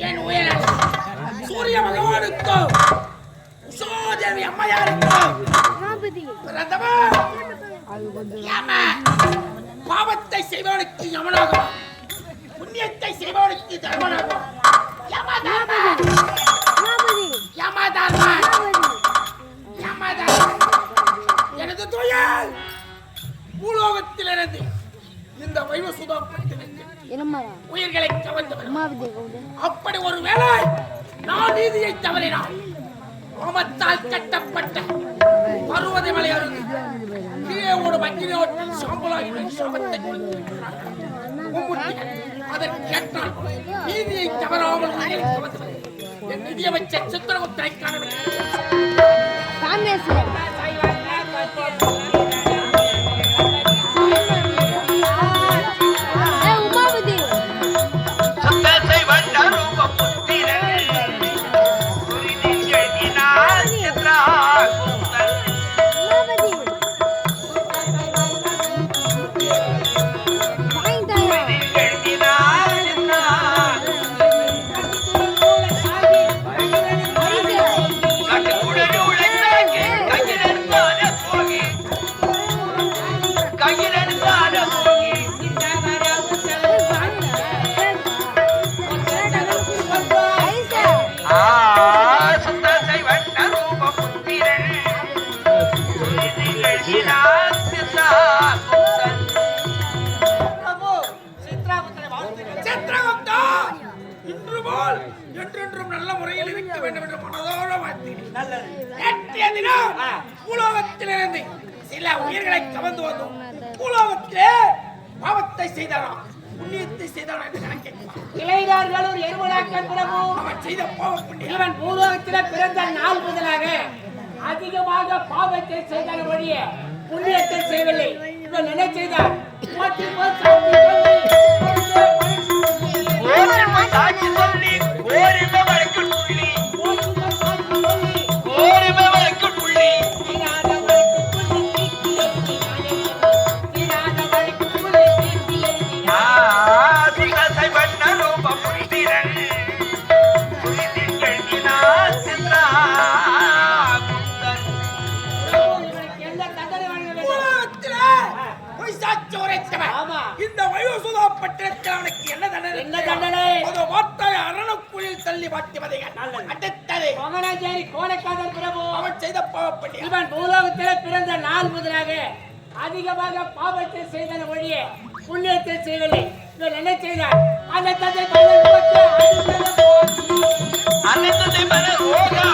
என் உயரம் சூரிய பகவானுக்கும் உஷோதேவி அம்மையாருக்கும் பிரதமா பாவத்தை செய்பவனுக்கு யமனாகும் புண்ணியத்தை செய்பவனுக்கு தர்மனாகும் யமதர்ம யமதர்ம யமதர்ம எனது தொழில் பூலோகத்திலிருந்து இந்த என்னம்மாடா? உயிர்களை கவர்ந்தவர் அப்படி ஒரு வேளை நான் நீதியை தவறினான் கோமத்தால் கட்டப்பட்ட பருவதை மலை அருகே கீழே ஒரு மங்கினோட்டில் சாம்பலாயின் சாபத்தை அதற்கு கேட்டால் நீதியை தவறாமல் உயிரை கவர்ந்தவர் என் நிதியமைச்சர் சித்திரகுப்தரை காணவில்லை தினம் பூலோகத்திலிருந்து சில உயிர்களை கவர்ந்து வந்தோம். பூலோகத்திலே பாவத்தை செய்தானா புண்ணியத்தை செய்தானா என்று கணக்கேற்கலாம் இளைஞர்களூர் எருமலாக்கன் பிரபு அவன் செய்த பாவ புண்ணியம். இவன் பூலோகத்தில பிறந்த நாள் முதலாக அதிகமாக பாவத்தை செய்தான வழிய புண்ணியத்தை செய்யவில்லை. இவன் என்ன செய்தார்?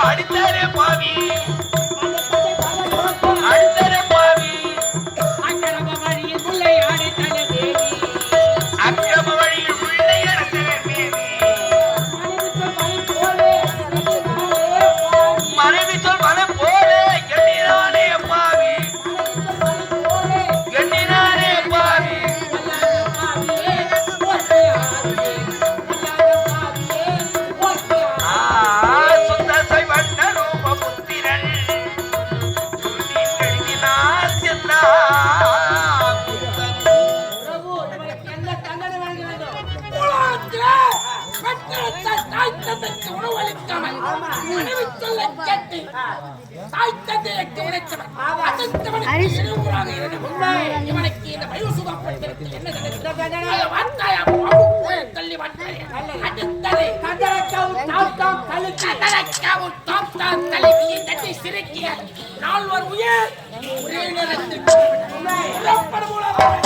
அடித்தாரே பாவி. அந்த தாய் தந்தைக்கு உணவளிக்காமல் மனைவி சொல்ல கேட்டு தாய் தந்தையைக்கு உழைத்தவன் அடுத்தவனுக்கு இடையூறாக இருந்தவன் இவனுக்கு இந்த என்ன தள்ளி அடுத்தது தலைவியை தட்டி சிரிக்கிய நால்வர் உயர் ஒரே நேரத்தில் புறப்படும் உலகம்.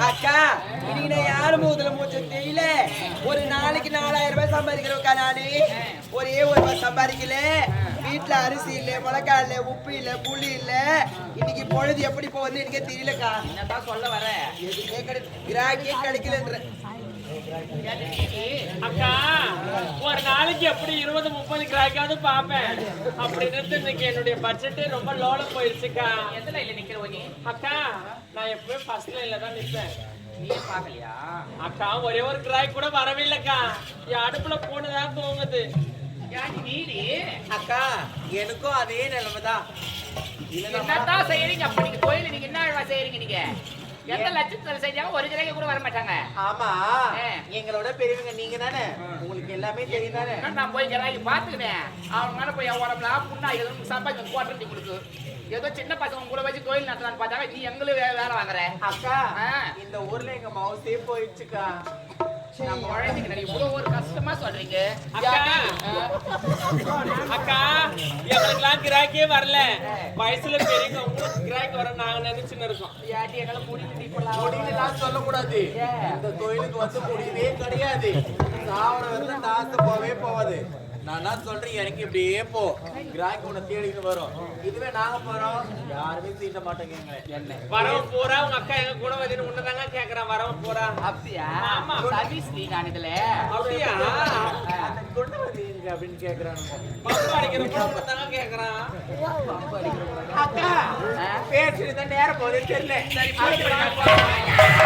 அக்கா இன்னைக்கு நான் யாரு மூதுல மூச்சு தெரியல? ஒரு நாளைக்கு நாலாயிரம் ரூபாய் சம்பாதிக்கிறோம்க்கா நானு. ஒரே ஒரு ரூபாய் சம்பாதிக்கல. வீட்டுல அரிசி இல்ல மிளகாய் இல்ல உப்பு இல்ல புளி இல்ல. இன்னைக்கு பொழுது எப்படி போகுதுன்னு எனக்கே தெரியலக்கா. என்னதான் சொல்ல வர? எதுவுமே கிடை- கிராக்கியே கிடைக்கலன்ற அக்கா ஒரு நாளைக்கு எப்படி இருபது முப்பது கிராக்காவது பாப்பேன் அப்படின்னு இன்னைக்கு என்னுடைய பட்ஜெட் ரொம்ப லோல போயிருச்சுக்கா. எதுல இல்ல நிக்கிற நீ அக்கா நான் எப்பவும் ஃபர்ஸ்ட் லைன்ல தான் நிப்பேன். நீ பாக்கலையா அக்கா ஒரே ஒரு கிராக் கூட வரவே இல்லக்கா. என் அடுப்புல போனதான் தூங்குது. அக்கா எனக்கும் அதே நிலைமைதான். என்னதான் செய்யறீங்க அப்ப நீங்க கோயில நீங்க என்ன செய்யறீங்க நீங்க? எந்த லட்சத்துல செஞ்சாலும் ஒரு கூட வர மாட்டாங்க. ஆமா. எங்களோட பெரியவங்க நீங்க தானே? உங்களுக்கு எல்லாமே தெரியும் தானே? நான் போய் கிராக்கி பாத்துக்கினேன் மேல போய் உடம்புலாம் புண்ணா எதுவும் சம்பாதிச்சு குவாட்டர் கொடுக்கு. ஏதோ சின்ன பசங்க கூட வச்சு கோயில் நடத்தலாம்னு பார்த்தாங்க. நீ எங்களும் வே- வேலை வாங்குற. அக்கா. இந்த ஊர்ல எங்க மவுசே போயிடுச்சுக்கா. நம்ம ஒரு கஷ்டமா சொல்றீங்க. அக்கா. அக்கா. எங்களுக்கெல்லாம் கிராக்கே வரல. வயசுல பெரியவங்க உங்களுக்கு கிராக் வர நாங்க நினைச்சுன்னு இருக்கோம். முடியலாம் சொல்லக்கூடாது. இந்த கோயிலுக்கு வந்து முடியவே கிடையாது. சாவர வந்து நாத்து போவே போவாது. நான் சொல்றேன் எனக்கு இப்படியே போ. கிராக்கி உன்னை தேடிட்டு வரும். இதுவே நாங்க போறோம். யாருமே தீண்ட மாட்டேங்க என்ன? வரவன் போறா உங்க அக்கா எங்க கூட வந்து உன்னதாங்க கேக்குறான். வரவன் போறா. அப்படியா ஆமா. சர்வீஸ் நீ நான் இதுல. அப்படியா வந்தீங்க அப்படின்னு கேக்குறாங்க பம்பு அடிக்கிற கூட உன்னதாங்க கேக்குறான். அக்கா பேசுறது தான் நேரம் போதே தெரியல. சரி போயிட்டு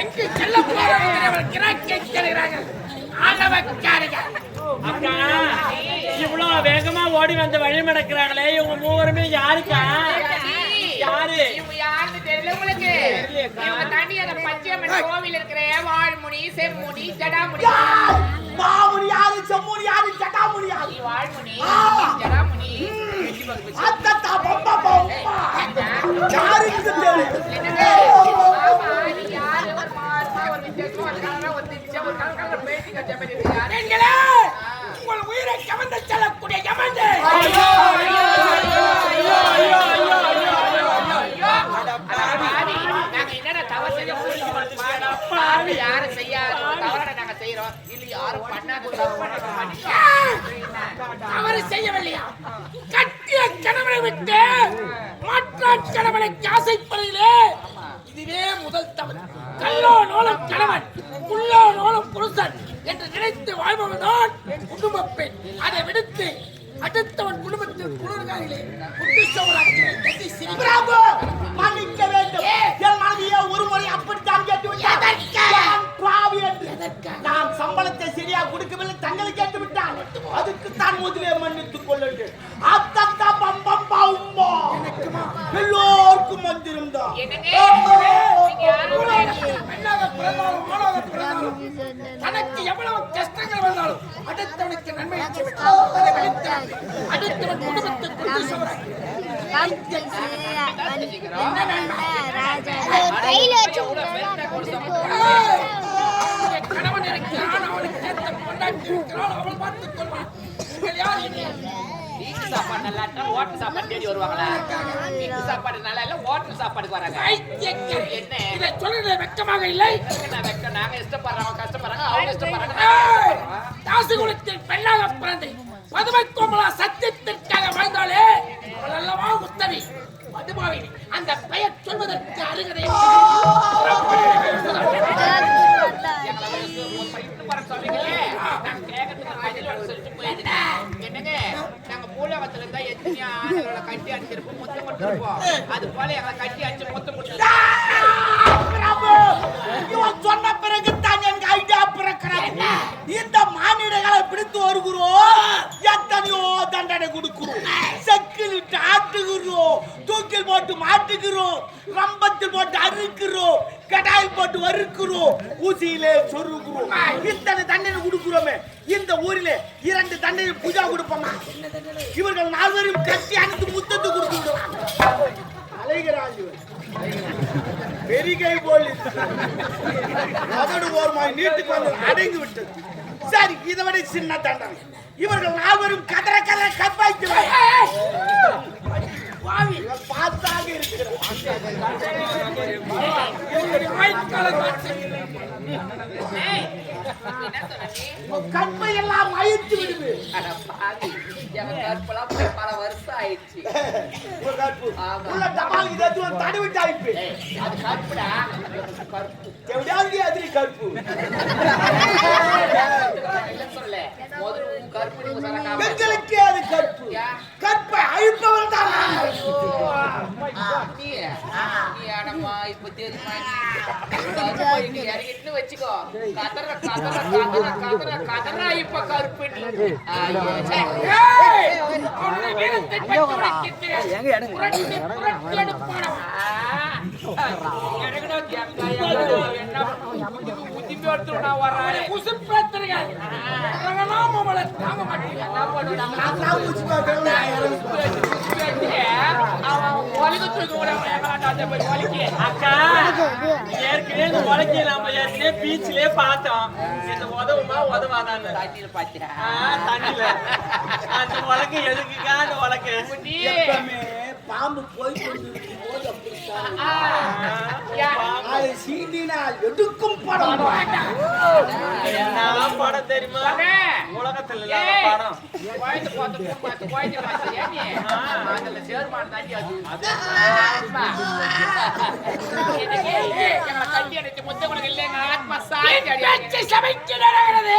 எங்கு செல்ல போறாங்க கிராக்கி செல்கிறார்கள் அக்கா இவ்வளோ வேகமா ஓடி வந்து வழி நடக்கிறாங்களே இவங்க மூவருமே யாருக்கா? யாரு? யாருன்னு தெரியல உங்களுக்கு. இவங்க தாண்டி அந்த பச்சையம்மன் கோவில் இருக்கிற வாழ்முனி செம்முனி ஜடாமுனி. மாமுனி யாரு? செம்முனி யாரு? வாழ்முனி ஜடாமுனி. அத்தத்தா யாருக்கு என்னங்க? ஆமா, நீ யாரு? ஒரு மாறுமா, ஒரு வித்தியாசமா, ஒரு கலரா, ஒரு திரிச்சா, ஒரு கலக்கலா பேசி கட்ட மாதிரி இருக்கு. யாரு? பெண்களே உங்கள் உயிரை கவர்ந்து செல்லக்கூடிய யாரும் செய்யாத. தவறை நாங்க செய்றோம். இல்ல யாரும் பண்ணாத. தவறு செய்யவில்லையா? கட்டிய கணவனை விட்டு மற்ற கணவனை ஆசைப்படுகிறே இதுவே முதல் தவறு. கல்லோ நோலம் கணவன் புல்லோ நோலம் புருஷன். என்று நினைத்து வாழ்பவன்தான் குடும்ப பெண். அதை விடுத்து அடுத்தவன் குடும்பத்தில் குளிர்காயிலே குட்டி சோழாக்கினை கட்டி சிரிக்கிறான். பிரபு மன்னிக்க வேண்டும். என் மனைவியை ஒரு முறை அப்படித்தான்? நான் சம்பளத்தை சரியா கொடுக்கவில்லை தங்களை கேட்டு விட்டான் அதுக்கு தான் முதலே மன்னித்துக் கொள்ளுங்கள் அத்தத்தா பம்பம் பம்பா எல்லோருக்கும் வந்திருந்தோம் தனக்கு எவ்வளவு கஷ்டங்கள் வந்தாலும் அடுத்தவனுக்கு நன்மை அடுத்தவன் குடும்பத்தை கொண்டு சோறாக்கி கையில வச்சு என் கணவன் இருக்கிறான் அவனுக்கு பொண்டாட்டி இருக்கிறாள் அவள் பார்த்துக் கொள்வான் நீங்கள் யார் வீட்டு சாப்பாடு நல்லா இருந்தா ஹோட்டல் சாப்பாடு தேடி வருவாங்களா வீட்டு சாப்பாடு நல்லா இல்ல ஹோட்டல் சாப்பாடுக்கு வராங்க என்ன? இதை சொல்லுறது இல்லை நான் வெக்க நாங்க இஷ்டப்படுறோம் கஷ்டப்படுறாங்க அவங்க இஷ்டப்படுறாங்க தாசுகுலத்தில் பெண்ணாக பிறந்து பதுமை கோமலா சத்தியத்திற்காக வாழ்ந்தாலே உத்தவி மதுபாவினி அந்த பெயர் சொல்வதற்கு அருகதை. என்னங்க, நாங்க பூலோகத்துல இருந்தா எத்தனையோ ஆண்களோட கட்டி அடிச்சிருப்போம், முத்தம் கொடுத்திருப்போம். அது போல எங்களை கட்டி அடிச்சு முத்தம் இவன் சொன்ன பிறகு தான் எனக்கு ஐடியா பிறக்கிறது இந்த மானிடங்களை பிடித்து வருகிறோம். எத்தனையோ தண்டனை கொடுக்கிறோம். செக்கில் இட்டு ஆட்டுகிறோம். தூக்கில் போட்டு மாட்டுகிறோம் ரம்பத்தில் போட்டு அறுக்கிறோம் கடாயில் போட்டு வறுக்கிறோம் ஊசியிலே சொருகிறோம். இத்தனை தண்டனை கொடுக்கிறோமே. இந்த ஊரில் இரண்டு தண்டனை பூஜா கொடுப்போமா? இவர்கள் நால்வரையும் கட்டி அணைத்து முத்தத்து கொடுத்து விடுவாங்க அலைகிறான் பெரிகை போல் அதோடு ஓரமாய் நீட்டுக்கு வந்து அடைந்து விட்டது. சரி இதை விட சின்ன தண்டனை. இவர்கள் நால்வரும் கதற கதற கற்பாய்த்து பார்த்தாக சொன்ன நீ? கற்பை எல்லாம் அழித்து விடுது பாவி, பல வருஷம் ஆயிடுச்சு. டபால் இதை தடவிட்டு ஆயிப்பு ஏய், அது கற்புடா, கற்பு. எப்படியாவது அதிரி கற்பு சொல்லல. முதல்ல பெண்களுக்கு அது கற்பு? கற்பை அழிப்பவர் தான் வச்சுக்கோ. கதற, கதற, கதற, கதற, கதற, இப்ப கருப்பு நீ. ஐயோ, சே. அவனுடைய வீரத்தை பற்றி உரைக்கின்றேன். புரட்டி, புரட்டி எடுப்பானவன். எனக்குடா கேட்காயா? என்ன எடுத்துட்டு நான் தாங்க மாட்டீங்க. ஒலிக்கு. அக்கா ஏற்கனவே இந்த உலக்கையை நம்ம ஏற்கனவே பீச்சிலே பார்த்தோம் இந்த உதவுமா உதவாதான்னு தண்ணியில தண்ணியில அந்த உலக்கு எதுக்குக்கா அந்த உலக்கு பாம்பு போய் கொண்டிருக்கும் போது அப்படி சீண்டினால் எடுக்கும் படம். படம் தெரியுமா? உலகத்துல படம். சமைக்கிறது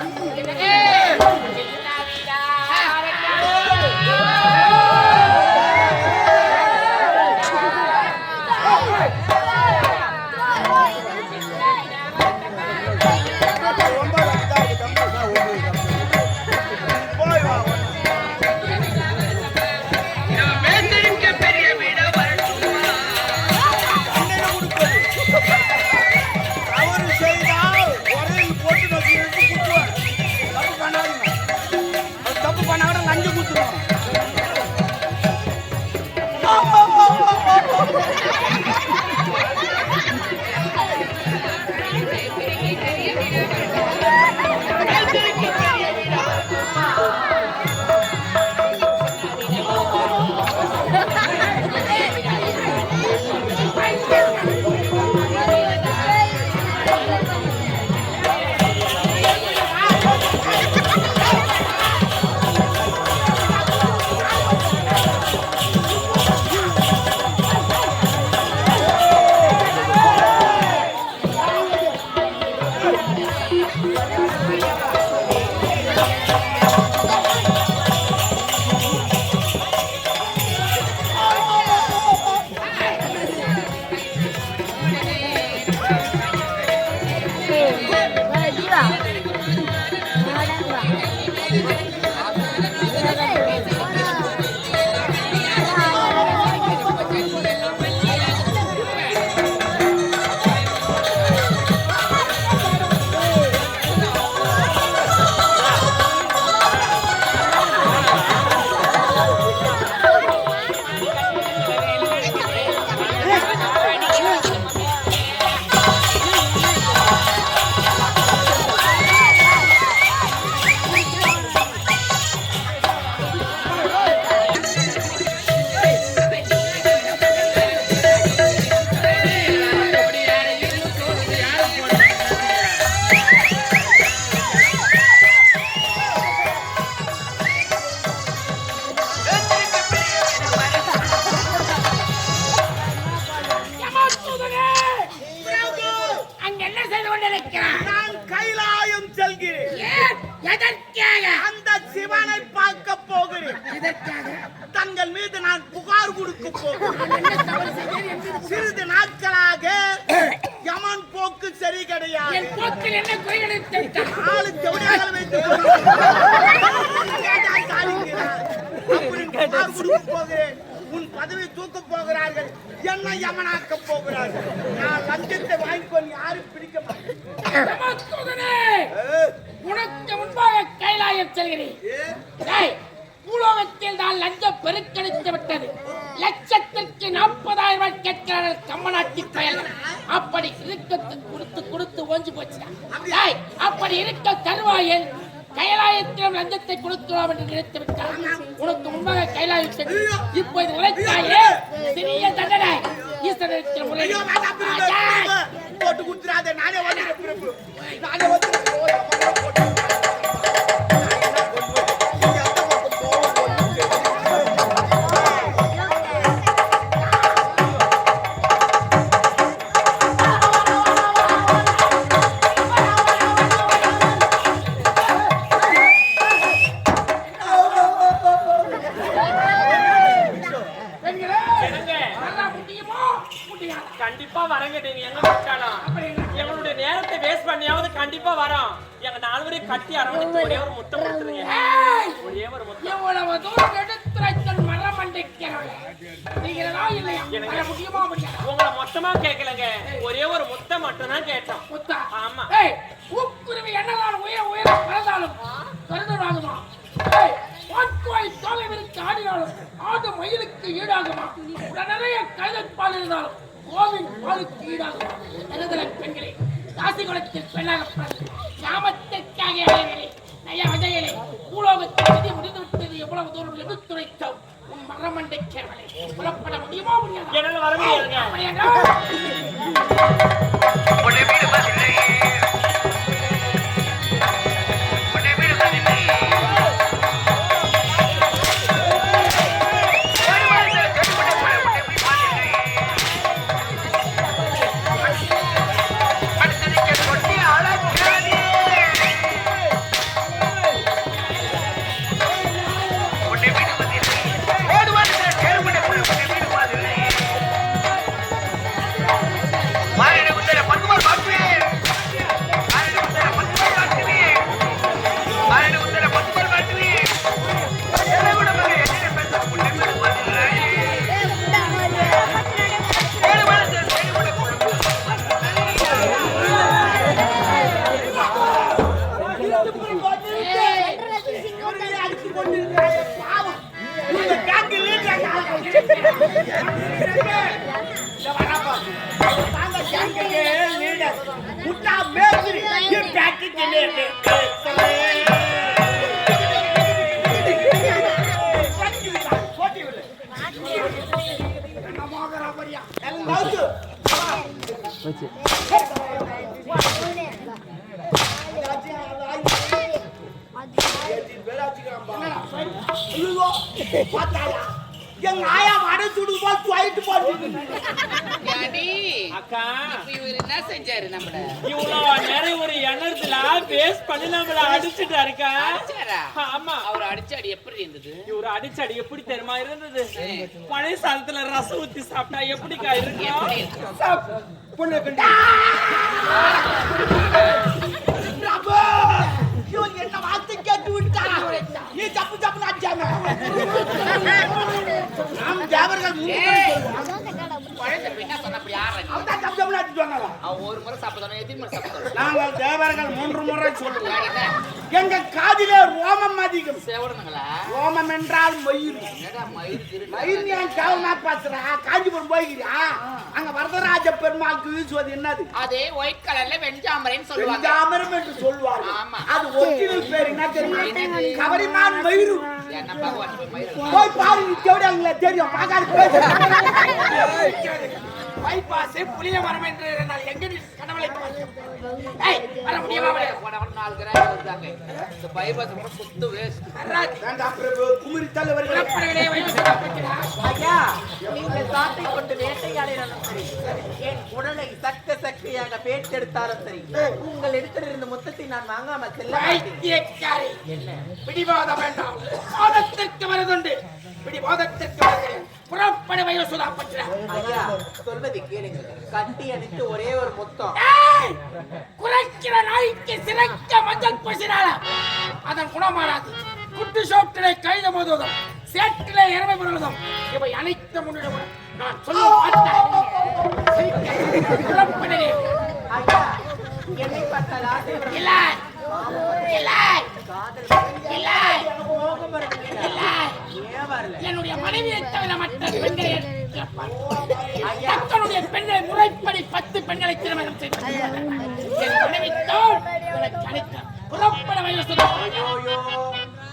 வீணாக்க போகிறார் நான் லஞ்சத்தை வாங்கிக்கொண்டு யாரும் பிடிக்க உனக்கு முன்பாக கைலாயம் செல்கிறேன். பூலோகத்தில் நான் லஞ்சம் பெருக்கணித்து விட்டது. லட்சத்திற்கு நாற்பதாயிரம் ரூபாய் கேட்கிறார்கள் கம்மநாட்டி பயல் அப்படி இருக்கத்து கொடுத்து கொடுத்து ஓஞ்சு போச்சு அப்படி இருக்க தருவாயில் கைலாயத்திலும் லஞ்சத்தை கொடுக்கலாம் என்று நினைத்து விட்டார் உனக்கு முன்பாக கைலாயம் இப்போது உழைத்தாயே சிறிய தண்டனை. போட்டு கொடுத்துறாத நானே வந்து நானே வந்து காசி குளத்தில் பெண்ணாக பிறந்து கிராமத்திற்காக அலைகிறே நய வதைகளே பூலோகத்தில் விதி முடிந்து விட்டது எவ்வளவு தூரம் எடுத்துரைத்தோம் உன் மரமண்டை கேவலை புறப்பட முடியுமா முடியாதா? எங்க ஆயா வடை போல் துவைட்டு? அக்கா இவரு என்ன செஞ்சாரு நம்மள? இவ்வளவு நேரம் ஒரு எண்ணத்துல பேஸ் பண்ணி நம்மள அடிச்சுட்டாருக்கா? ஆமா. அவர் அடிச்ச அடி எப்படி இருந்தது? இவரு அடிச்சடி எப்படி தெரியுமா இருந்தது? பழைய சாதத்துல ரசம் ஊத்தி சாப்பிட்டா எப்படிக்கா இருக்கும்? பொண்ணு நீ தப்பு தப்பு நாச்சாம நாம் ஒரு முறை நாங்கள் தேவர்கள் மூன்று முறை சொல்லுவோம் எங்க காதிலே ரோமம் அதிகம் ரோமம் என்றால் மயில் மயில் ஏன் கேவலமா காஞ்சிபுரம் போய்கிறியா அங்க வரதராஜ பெருமாளுக்கு வீசுவது என்னது அதே ஒயிட் கலர்ல வெஞ்சாமரைன்னு சொல்லுவாங்க வெஞ்சாமரம் என்று சொல்வார்கள் ஆமா. அது ஒரிஜினல் பேர் என்ன தெரியுமா கவரிமான் மயிரும் போய் பாரு நீ தெரியும் பார்க்காது பைபாஸ் புளிய மரம் என்று நான் எங்க கடவுளை ஏய் வர முடியுமா முடியாது போன நாலு கிராம் இந்த பைபாஸ் சுத்து வேஸ்ட் வேண்டாம் பிரபு குமரி ஐயா நீங்கள் காட்டை கொண்டு வேட்டையாடினாலும் சரி. என் உடலை சக்த சக்தியாக பேட்டெடுத்தாலும் சரி. உங்கள் இடத்திலிருந்து மொத்தத்தை நான் வாங்காமல் செல்ல பிடிவாத வேண்டாம். வாதத்திற்கு வருதுண்டு. பிடிவாதத்திற்கு வருகிறேன் புறப்பட வயசுதா பற்ற ஐயா சொல்வதை கேளுங்கள். கட்டி அணித்து ஒரே ஒரு முத்தம்! குறைக்கிற நாய்க்கு சிறக்க மஞ்சள் பூசினால அதன் குணமானாது குட்டு சோட்டிலே கைத மோதுவதும். சேற்றிலே இறமை முழுவதும் இவை அனைத்து முன்னிடம் நான் சொல்ல மாட்டேன். இல்லை. என்னுடைய மனைவியை தவிர மற்ற பெண்களை முறைப்படி பத்து பெண்களை திருமணம் செய்து என் மனைவி தான் புறப்பட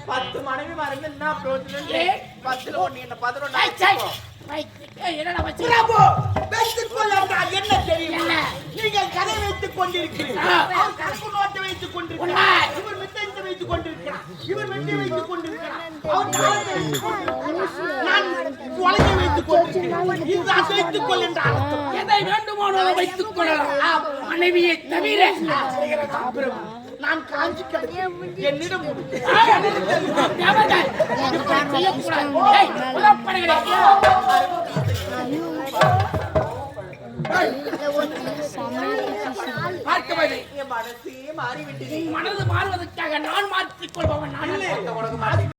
பத்து மனைவி மறந்து என்ன பிரயோஜனம் ஏன்? பத்துல ஒண்ணு என்ன. வைத்து- என்னடா வச்சு? என்ன தெரியும்? நீங்கள் கதை வைத்துக் கொண்டிருக்கிறீர்கள். கணக்கு நோட்டை வைத்துக் கொண்டிருக்கிறார். உண்மை. இவர் மித்தத்தை வைத்துக் கொண்டிருக்கிறார் இவர் வெட்டி வைத்துக் கொண்டிருக்கிறார் அவர் காலத்தை வைத்துக் கொண்டிருக்கிறார் நான் உலகை வைத்துக் கொண்டிருக்கிறேன் இதுதான் வைத்துக் கொள் என்ற அர்த்தம். எதை வேண்டுமானாலும் வைத்துக் கொள்ளலாம். மனைவியை தவிர நான் காஞ்சி என்னிடம் செய்யக்கூடாது. மனசே மாறிவிட்டது. மனது மாறுவதற்காக நான் மாற்றிக் கொள்பவன் நான்